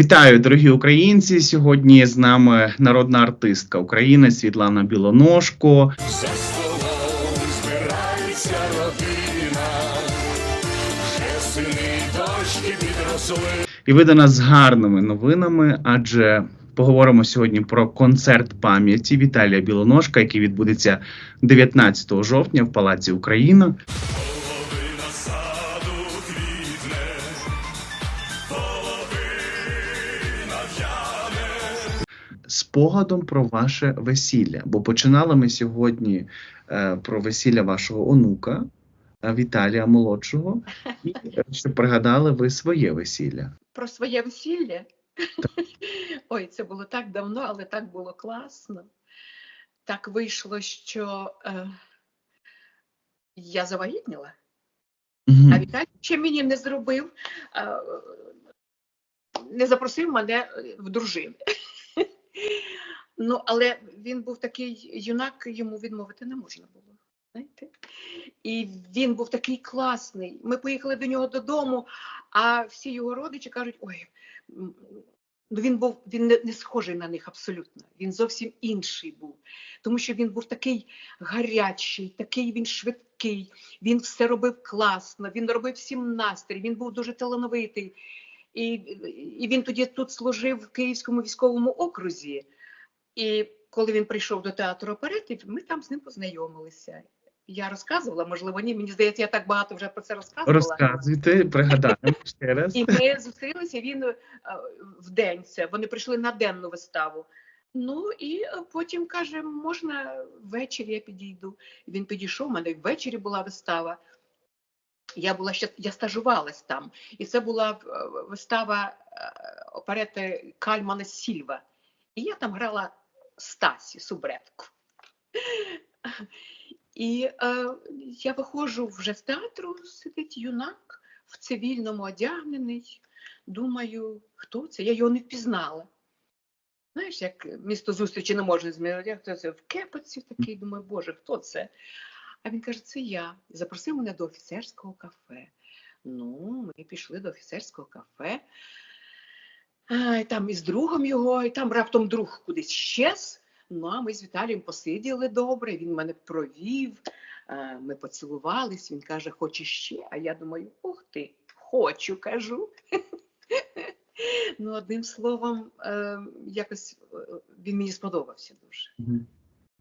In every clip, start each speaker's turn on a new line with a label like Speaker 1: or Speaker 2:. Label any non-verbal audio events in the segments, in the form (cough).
Speaker 1: Вітаю, дорогі українці. Сьогодні з нами народна артистка України Світлана Білоножко. І ви до нас з гарними новинами, адже поговоримо сьогодні про концерт пам'яті Віталія Білоножка, який відбудеться 19 жовтня в Палаці Україна. Спогадом про ваше весілля. Бо починали ми сьогодні е, про весілля вашого онука е, Віталія молодшого, і е, пригадали ви своє весілля.
Speaker 2: про своє весілля. (laughs) Ой, це було так давно, але так було класно. Так вийшло, що е, я завагітніла,
Speaker 1: Мгм.
Speaker 2: а Віталій ще мені не зробив, е, не запросив мене е, в дружини. Ну, але він був такий юнак, йому відмовити не можна було. Знаєте? І він був такий класний. Ми поїхали до нього додому, а всі його родичі кажуть: ой, ну він був він не, не схожий на них абсолютно. Він зовсім інший був, тому що він був такий гарячий, такий він швидкий, він все робив класно, він робив всім настрій, він був дуже талановитий. І, і він тоді тут служив в Київському військовому окрузі. І коли він прийшов до театру оперети, ми там з ним познайомилися. Я розказувала, можливо, ні. Мені здається, я так багато вже про це розказувала.
Speaker 1: Розказуйте, пригадаємо ще раз.
Speaker 2: І ми зустрілися він е, в день. Це вони прийшли на денну виставу. Ну і е, потім каже, можна ввечері я підійду. Він підійшов, у мене ввечері була вистава. Я була я стажувалась там, і це була е, вистава е, оперети Кальмана Сільва. І я там грала Стасі Субретку. І е, я виходжу вже з театру, сидить юнак в цивільному одягнений. Думаю, хто це? Я його не впізнала. Знаєш, як місто зустрічі не можна змінити, хто це в кепоці такий, думаю, Боже, хто це? А він каже, це я. Запросив мене до офіцерського кафе. Ну, ми пішли до офіцерського кафе. А, і там із другом його, і там раптом друг кудись щез. Ну, а ми з Віталієм посиділи добре, він мене провів, ми поцілувались, він каже, хочеш ще? А я думаю, ух ти, хочу, кажу. (laughs) Ну, одним словом, е, якось е, він мені сподобався дуже.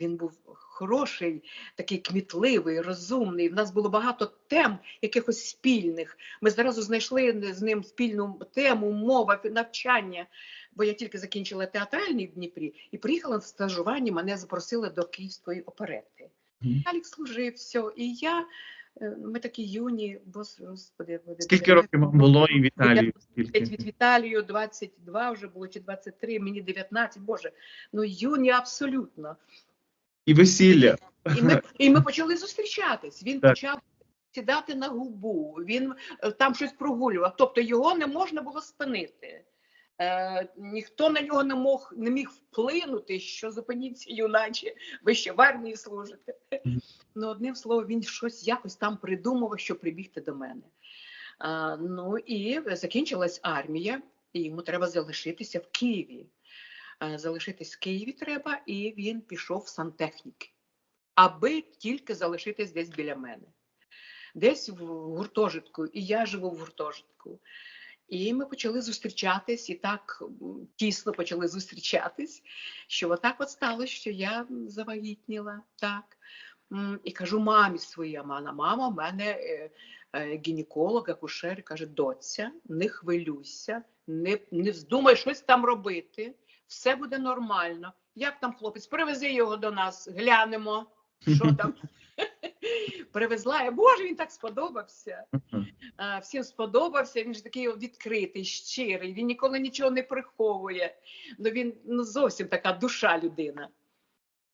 Speaker 2: Він був хороший, такий кмітливий, розумний. В нас було багато тем якихось спільних. Ми зразу знайшли з ним спільну тему, мова, навчання. Бо я тільки закінчила театральний в Дніпрі і приїхала на стажування, мене запросили до Київської оперети. Алік служив, все. І я, е, ми такі юні, бос, господи,
Speaker 1: Скільки років було і Віталію?
Speaker 2: від? Віталію 22 вже було, чи 23, мені 19, боже, ну юні абсолютно.
Speaker 1: І весілля.
Speaker 2: І ми, (laughs) і ми почали зустрічатись. Він
Speaker 1: Так.
Speaker 2: почав сідати на губу, він е, там щось прогулював. Тобто його не можна було спинити. Е, ніхто на нього не мог не міг вплинути, що зупиніться, юначе, ви ще в армії служите. Ну, одним словом, він щось якось там придумав, що прибігти до мене. А, ну і закінчилась армія, і йому треба залишитися в Києві. Е, залишитись в Києві треба, і він пішов в сантехніки, аби тільки залишитись десь біля мене. Десь в гуртожитку, і я живу в гуртожитку. І ми почали зустрічатись, і так тісно почали зустрічатись, що отак от сталося, що я завагітніла. Так. І кажу мамі своїй, мама, мама, в мене е, е, гінеколог, акушер, каже, доця, не хвилюйся, не, не вздумай щось там робити, все буде нормально. Як там хлопець, привези його до нас, глянемо, що (laughs) там. (laughs) Привезла я, Боже, він так сподобався. Всім сподобався. Він ж такий відкритий, щирий, він ніколи нічого не приховує. Ну він ну, зовсім така душа людина.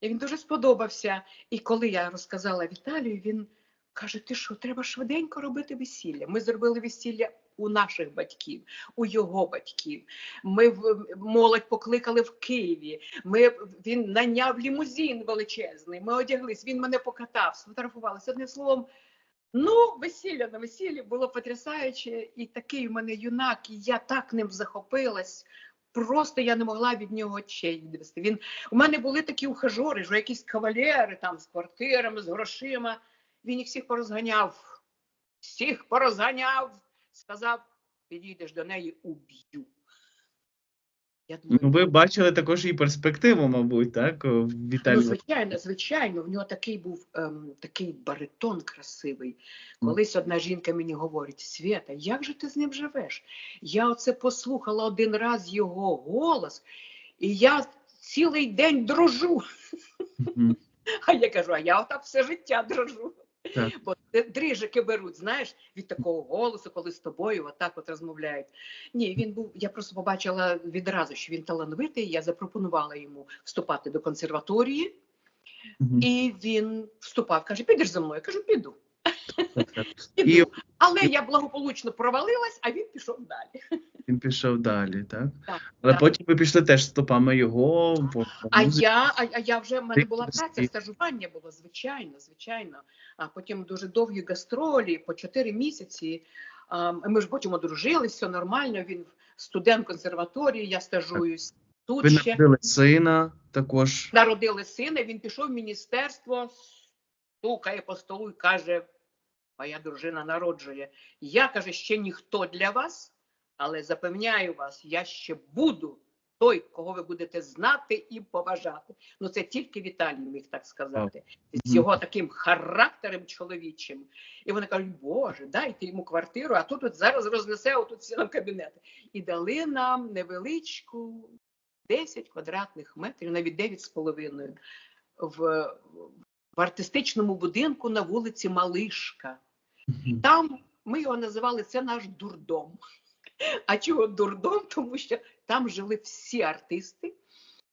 Speaker 2: І він дуже сподобався. І коли я розказала Віталію, він каже: Ти що, треба швиденько робити весілля? Ми зробили весілля у наших батьків, у його батьків. Ми молодь покликали в Києві. Ми він наняв лімузин величезний. Ми одяглись. Він мене покатав, сфотографувалися. Одним словом, Ну, весілля на весіллі було потрясаюче, і такий у мене юнак, і я так ним захопилась. Просто я не могла від нього очей відвести. Він у мене були такі ухажори, що якісь кавалери там з квартирами, з грошима. Він їх всіх порозганяв, всіх порозганяв, сказав: підійдеш до неї, уб'ю. Я думаю,
Speaker 1: Ну, ви бачили також і перспективу, мабуть, так? в
Speaker 2: Ну, звичайно, звичайно, в нього такий був ем, такий баритон красивий. Колись одна жінка мені говорить: Свята, як же ти з ним живеш? Я оце послухала один раз його голос, і я цілий день дрожу.
Speaker 1: Мгм. (laughs)
Speaker 2: А я кажу, а я отак все життя дрожу.
Speaker 1: Так.
Speaker 2: Бо дрижики беруть, знаєш, від такого голосу, коли з тобою отак от розмовляють. Ні, він був, я просто побачила відразу, що він талановитий. Я запропонувала йому вступати до консерваторії,
Speaker 1: угу.
Speaker 2: і він вступав. Каже, підеш за мною? Я кажу, піду. (laughs)
Speaker 1: І
Speaker 2: Але я благополучно провалилась, а він пішов далі. (laughs)
Speaker 1: він пішов далі, так?
Speaker 2: Так,
Speaker 1: Але
Speaker 2: так.
Speaker 1: потім ви пішли теж стопами його. по- по
Speaker 2: А я, а, а я вже в мене була праця, стажування було, звичайно, звичайно. А потім дуже довгі гастролі по чотири місяці. А, ми ж потім одружилися, все нормально. Він студент консерваторії, я стажуюсь тут
Speaker 1: Ви
Speaker 2: ще.
Speaker 1: народили сина також.
Speaker 2: Народили сина, він пішов в міністерство, стукає по столу і каже: моя дружина народжує. Я каже, ще ніхто для вас, але запевняю вас, я ще буду той, кого ви будете знати і поважати. Ну це тільки Віталій міг так сказати. З його таким характером чоловічим. І вони кажуть, Боже, дайте йому квартиру, а тут от зараз рознесе отут всі нам кабінети. І дали нам невеличку 10 квадратних метрів, навіть 9 з половиною, в, в артистичному будинку на вулиці Малишка. Там ми його називали це наш дурдом. А чого дурдом? Тому що там жили всі артисти,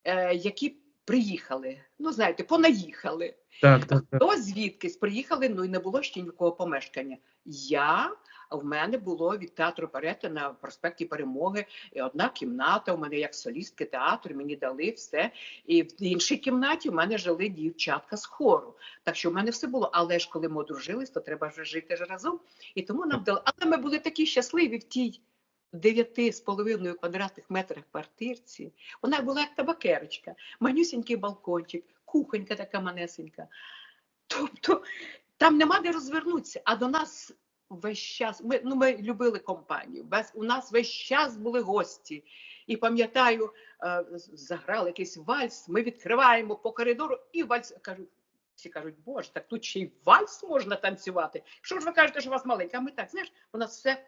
Speaker 2: е, які приїхали. Ну, знаєте, понаїхали.
Speaker 1: Так, так, так.
Speaker 2: Хто звідкись приїхали, ну і не було ще нікого помешкання. Я в мене було від театру Перета на проспекті Перемоги і одна кімната. У мене як солістки театру, мені дали все. І в іншій кімнаті в мене жили дівчатка з хору. Так що в мене все було. Але ж коли ми одружились, то треба вже жити ж разом. І тому нам дали. Але ми були такі щасливі в тій. Дев'яти з половиною квадратних метрах квартирці. Вона була як табакерочка, манюсінький балкончик, кухонька така манесенька. Тобто там нема де розвернутися, а до нас весь час. Ми, ну, ми любили компанію. Без, у нас весь час були гості. І пам'ятаю, е, заграли якийсь вальс, ми відкриваємо по коридору і вальс. Кажу, всі кажуть, боже, так тут ще й вальс можна танцювати. Що ж ви кажете, що у вас маленька? Ми так, знаєш, у нас все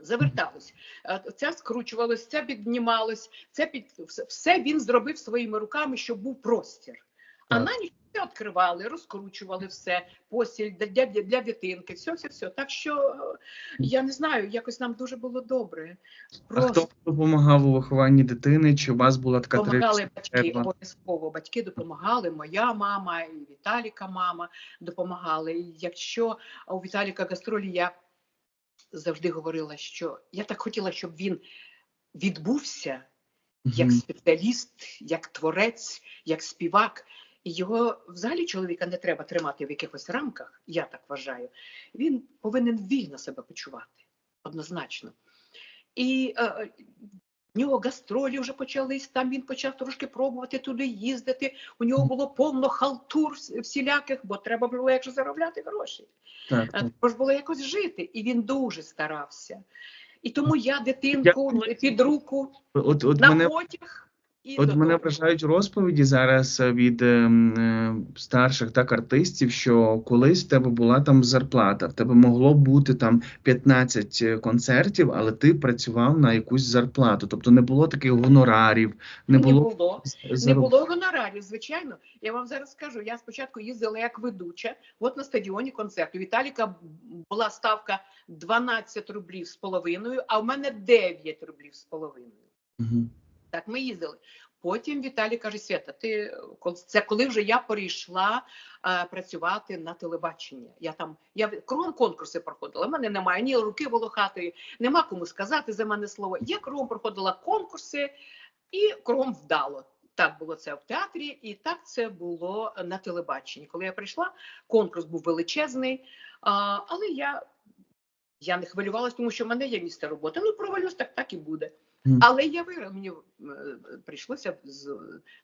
Speaker 2: заверталось. Е, Це скручувалось, це піднімалось, це під все він зробив своїми руками, щоб був простір. А на ніч все відкривали, розкручували все, постіль для, для, для дитинки, все, все, все. Так що е, я не знаю, якось нам дуже було добре.
Speaker 1: А
Speaker 2: Просто
Speaker 1: хто допомагав у вихованні дитини? Чи у вас була така
Speaker 2: допомагали батьки, обов'язково батьки допомагали. Моя мама і Віталіка мама допомагали. І якщо у Віталіка гастролі я завжди говорила, що я так хотіла, щоб він відбувся як спеціаліст, як творець, як співак. Його взагалі чоловіка не треба тримати в якихось рамках, я так вважаю. Він повинен вільно себе почувати, однозначно. І е, е, в нього гастролі вже почались, там він почав трошки пробувати туди їздити. У нього було повно халтур всіляких, бо треба було якось заробляти гроші.
Speaker 1: Так,
Speaker 2: Е,
Speaker 1: так.
Speaker 2: Було якось жити, і він дуже старався. І тому я дитинку
Speaker 1: думаю,
Speaker 2: під руку
Speaker 1: От, от
Speaker 2: на
Speaker 1: мене
Speaker 2: потяг і
Speaker 1: От мене вражають розповіді зараз е, від ем, е, старших так артистів, що колись в тебе була там зарплата, в тебе могло бути там 15 концертів, але ти працював на якусь зарплату. Тобто не було таких гонорарів, не
Speaker 2: не
Speaker 1: було,
Speaker 2: було. Не було гонорарів, звичайно. Я вам зараз скажу. Я спочатку їздила як ведуча. От на стадіоні концерту. Віталіка була ставка 12 рублів з половиною, а в мене 9 рублів з половиною.
Speaker 1: Мгм.
Speaker 2: Так, ми їздили. Потім Віталій каже: Свята, ти це коли вже я перейшла е, працювати на телебачення. Я там я кругом конкурси проходила. У мене немає ні руки волохатої, нема кому сказати за мене слово. Я кругом проходила конкурси і кругом вдало. Так було це в театрі, і так це було на телебаченні. Коли я прийшла, конкурс був величезний. А, але я, я не хвилювалася, тому що в мене є місце роботи. Ну, провалюсь, так так і буде. Але я виграв, мені е, прийшлося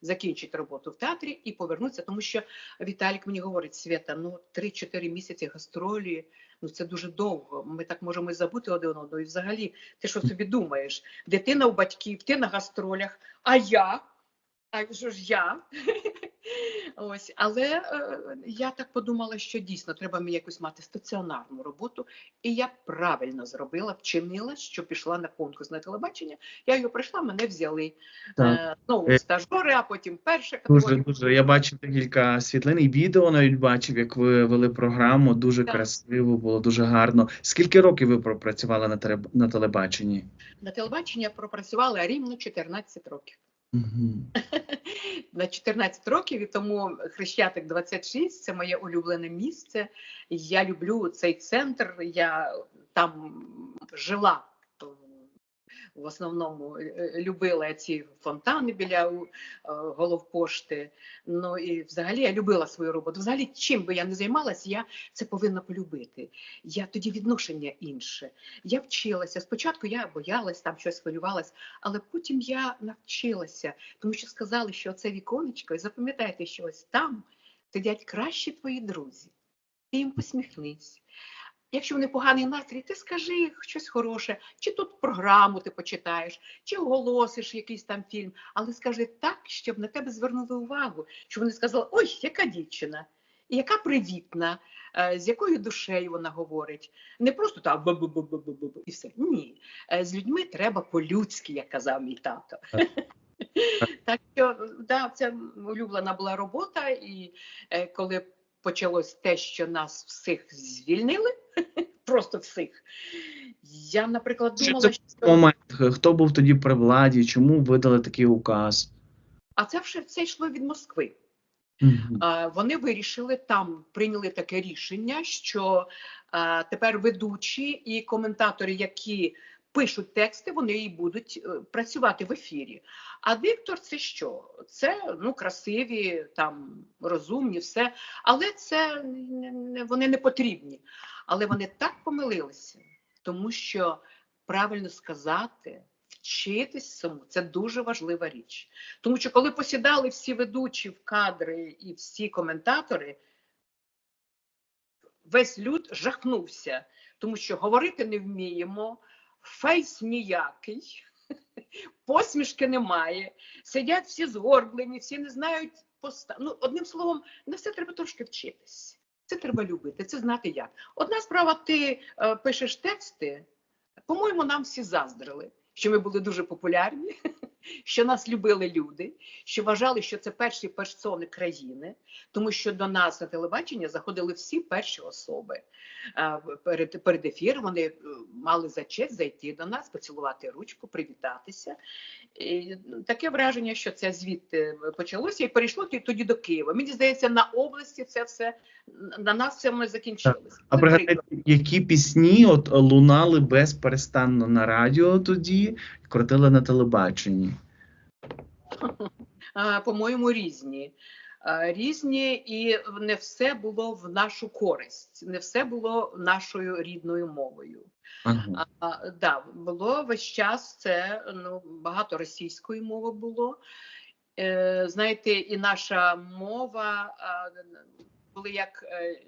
Speaker 2: закінчити роботу в театрі і повернутися, тому що Віталік мені говорить: Свята, ну 3-4 місяці гастролі, ну це дуже довго. Ми так можемо і забути один одного. І взагалі, ти що собі думаєш? Дитина у батьків, ти на гастролях, а я? А що ж я? (laughs) Ось, але е, я так подумала, що дійсно треба мені якось мати стаціонарну роботу, і я правильно зробила, вчинила, що пішла на конкурс на телебачення. Я його прийшла, мене взяли.
Speaker 1: Так.
Speaker 2: Е, ну,
Speaker 1: Е,
Speaker 2: стажори, а потім перша
Speaker 1: Дуже
Speaker 2: категорія.
Speaker 1: дуже. Я бачив декілька світлин і відео навіть бачив, як ви вели програму. Дуже
Speaker 2: Так.
Speaker 1: красиво, було дуже гарно. Скільки років ви пропрацювали на теле- на телебаченні?
Speaker 2: На телебачення пропрацювала рівно 14 років.
Speaker 1: Угу. (laughs)
Speaker 2: На 14 років і тому Хрещатик 26 це моє улюблене місце. Я люблю цей центр. Я там жила. В основному е, любила ці фонтани біля е, головпошти. Ну і взагалі я любила свою роботу. Взагалі, чим би я не займалася, я це повинна полюбити. Я тоді відношення інше. Я вчилася. Спочатку я боялась, там щось хвилювалась, але потім я навчилася, тому що сказали, що це віконечко, і запам'ятайте, що ось там сидять кращі твої друзі. Ти їм посміхнись. Якщо вони поганий настрій, ти скажи щось хороше, чи тут програму ти почитаєш, чи оголосиш якийсь там фільм, але скажи так, щоб на тебе звернули увагу, щоб вони сказали, ой, яка дівчина, яка привітна, е, з якою душею вона говорить. Не просто так бу-бу-бу-бу-бу-бу і все. Ні. Е, З людьми треба по-людськи, як казав мій тато. (laughs) Так що да, це улюблена була робота, і е, коли почалось те, що нас всіх звільнили, просто всіх. Я, наприклад,
Speaker 1: Що
Speaker 2: думала,
Speaker 1: це
Speaker 2: що
Speaker 1: Момент, хто був тоді при владі, чому видали такий указ?
Speaker 2: а це вже все йшло від Москви. Вони вирішили там, прийняли таке рішення, що тепер ведучі і коментатори, які пишуть тексти, вони і будуть е, працювати в ефірі. А диктор це що? Це ну красиві, там розумні, все, але це вони не потрібні. Але вони так помилилися, тому що правильно сказати. Вчитись цьому це дуже важлива річ. Тому що коли посідали всі ведучі в кадри і всі коментатори, весь люд жахнувся, тому що говорити не вміємо, фейс ніякий, (laughs) посмішки немає, сидять всі згорблені, всі не знають поста. Ну, одним словом, на все треба трошки вчитись. Це треба любити, це знати як. Одна справа, ти е, пишеш тексти, по-моєму, нам всі заздрили, що ми були дуже популярні, (laughs) що нас любили люди, що вважали, що це перші персони країни, тому що до нас на телебачення заходили всі перші особи. Перед, перед ефіром вони е, мали за честь зайти до нас, поцілувати ручку, привітатися. І ну, таке враження, що це звідти почалося і перейшло тоді до Києва. Мені здається, на області це все на нас це ми закінчилося.
Speaker 1: А пригадайте, які пісні от лунали безперестанно на радіо тоді, крутили на телебаченні? (laughs)
Speaker 2: По-моєму, різні. А, Різні, і не все було в нашу користь, не все було нашою рідною мовою.
Speaker 1: Ага.
Speaker 2: А, да, було весь час це ну, багато російської мови було. Е, знаєте, і наша мова а, були як, е,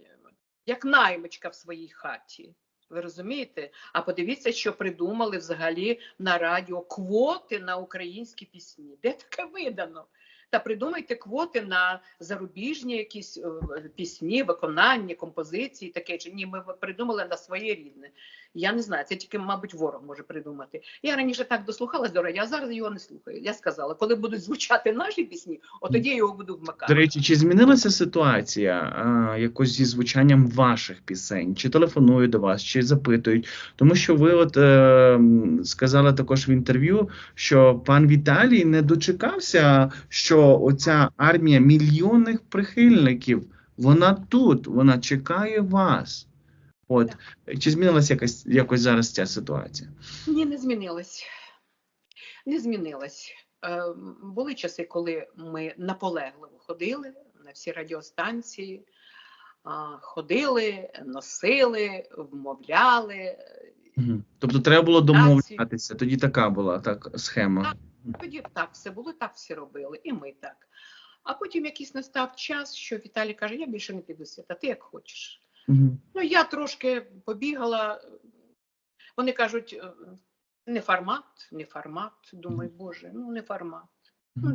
Speaker 2: як наймичка в своїй хаті. Ви розумієте? А подивіться, що придумали взагалі на радіо квоти на українські пісні. Де таке видано? Та придумайте квоти на зарубіжні якісь е, пісні, виконання, композиції, таке чи ні, ми придумали на своє рідне. Я не знаю, це тільки, мабуть, ворог може придумати. Я раніше так дослухалась до радіо, а зараз його не слухаю. Я сказала, коли будуть звучати наші пісні, от тоді я його буду вмикати.
Speaker 1: До речі, чи змінилася ситуація а, якось зі звучанням ваших пісень? Чи телефонують до вас, чи запитують? Тому що ви от е, сказали також в інтерв'ю, що пан Віталій не дочекався, що оця армія мільйонних прихильників, вона тут, вона чекає вас. От чи змінилася якось якось зараз ця ситуація?
Speaker 2: Ні, не змінилось. Не змінилось. Е, були часи, коли ми наполегливо ходили на всі радіостанції, а, ходили, носили, вмовляли.
Speaker 1: Мгм. Тобто треба було домовлятися. Тоді така була так схема.
Speaker 2: Тоді так все було, так всі робили, і ми так. А потім якийсь настав час, що Віталій каже: я більше не піду свята, ти як хочеш. Ну, я трошки побігала. Вони кажуть, е, не формат, не формат. Думаю, боже, ну не формат. Ну.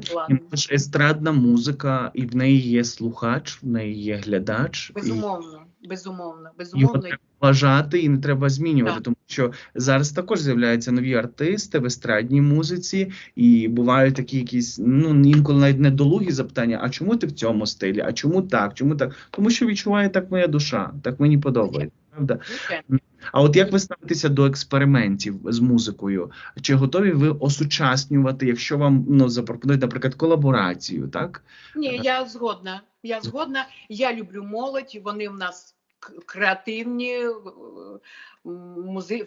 Speaker 1: І ж естрадна музика, і в неї є слухач, в неї є глядач. І
Speaker 2: Безумовно, безумовно,
Speaker 1: його
Speaker 2: безумовно.
Speaker 1: треба вважати і не треба змінювати,
Speaker 2: Так.
Speaker 1: тому що зараз також з'являються нові артисти в естрадній музиці, і бувають такі якісь ну інколи навіть недолугі запитання: а чому ти в цьому стилі? А чому так? Чому так? Тому що відчуває так моя душа, так мені подобається. Правда? А от як ви ставитеся до експериментів з музикою? Чи готові ви осучаснювати, якщо вам ну запропонують, наприклад, колаборацію, так?
Speaker 2: Ні, я згодна. Я згодна. Я люблю молодь. Вони в нас креативні. е, Музи...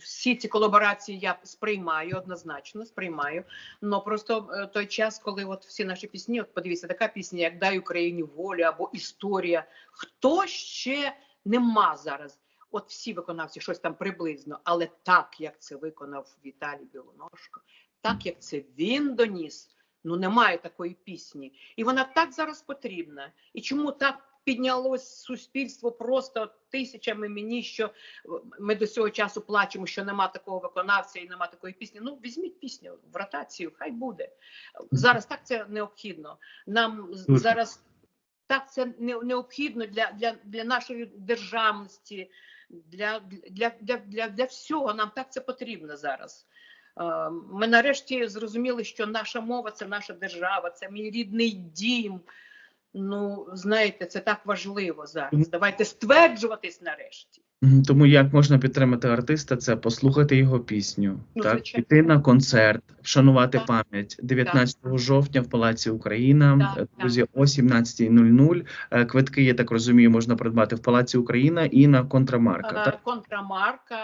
Speaker 2: Всі ці колаборації я сприймаю однозначно, сприймаю. Но просто е, той час, коли от всі наші пісні, от подивіться, така пісня, як Дай Україні волю або Історія. Хто ще нема зараз? От всі виконавці щось там приблизно, але так, як це виконав Віталій Білоножко, так як це він доніс, ну немає такої пісні. І вона так зараз потрібна. І чому так піднялось суспільство просто тисячами мені, що е, ми до цього часу плачемо, що нема такого виконавця і нема такої пісні. Ну, візьміть пісню в ротацію, хай буде. Зараз так це необхідно. Нам зараз так це не- необхідно для, для, для нашої державності, для, для, для, для, для всього. Нам так це потрібно зараз. Е, Ми нарешті зрозуміли, що наша мова це наша держава, це мій рідний дім. Ну, знаєте, це так важливо зараз. Давайте стверджуватись нарешті.
Speaker 1: Тому як можна підтримати артиста, це послухати його пісню,
Speaker 2: Ну,
Speaker 1: так
Speaker 2: звичайно.
Speaker 1: піти на концерт, вшанувати
Speaker 2: Так.
Speaker 1: пам'ять 19 жовтня в Палаці Україна.
Speaker 2: Так,
Speaker 1: Е, Друзі, о 17.00. Е, Квитки, я так розумію, можна придбати в Палаці Україна і на контрамарка.
Speaker 2: Е,
Speaker 1: Так?
Speaker 2: Контрамарка,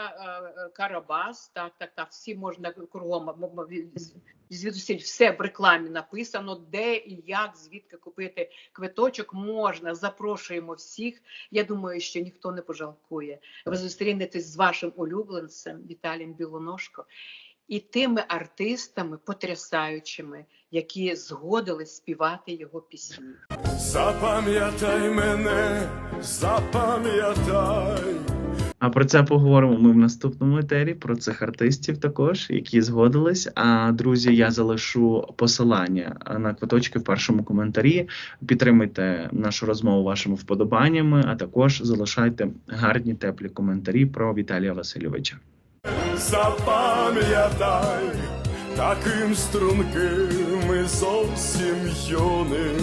Speaker 2: Карабас, так, так, так. Всі можна кругом звідусіль все в рекламі написано, де і як, звідки купити квиточок можна. Запрошуємо всіх. Я думаю, що ніхто не пожалкує. Ви зустрінетесь з вашим улюбленцем Віталієм Білоножко і тими артистами потрясаючими, які згодились співати його пісні.
Speaker 3: Запам'ятай мене, запам'ятай.
Speaker 1: А про це поговоримо ми в наступному етері. Про цих артистів також, які згодились. А друзі, я залишу посилання на квиточки в першому коментарі. Підтримуйте нашу розмову вашими вподобаннями, а також залишайте гарні теплі коментарі про Віталія Васильовича.
Speaker 3: Запам'ятай, таким струнким і зовсім юним.